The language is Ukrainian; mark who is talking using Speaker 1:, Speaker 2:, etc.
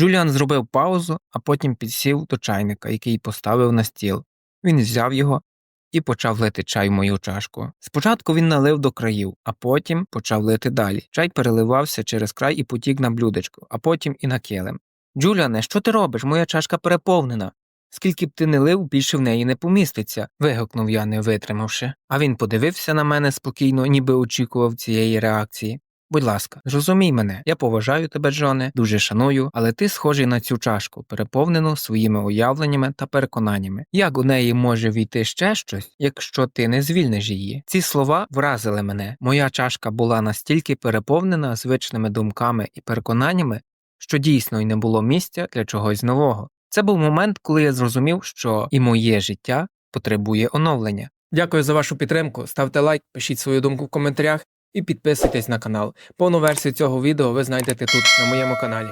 Speaker 1: Джуліан зробив паузу, а потім підсів до чайника, який поставив на стіл. Він взяв його і почав лити чай в мою чашку. Спочатку він налив до країв, а потім почав лити далі. Чай переливався через край і потік на блюдечко, а потім і на килим. Джуліане, що ти робиш? Моя чашка переповнена. Скільки б ти не лив, більше в неї не поміститься, вигукнув я, не витримавши. А він подивився на мене спокійно, ніби очікував цієї реакції. Будь ласка, зрозумій мене, я поважаю тебе, Джоне, дуже шаную, але ти схожий на цю чашку, переповнену своїми уявленнями та переконаннями. Як у неї може війти ще щось, якщо ти не звільниш її? Ці слова вразили мене. Моя чашка була настільки переповнена звичними думками і переконаннями, що дійсно й не було місця для чогось нового. Це був момент, коли я зрозумів, що і моє життя потребує оновлення. Дякую за вашу підтримку. Ставте лайк, пишіть свою думку в коментарях і підписуйтесь на канал. Повну версію цього відео ви знайдете тут на моєму каналі.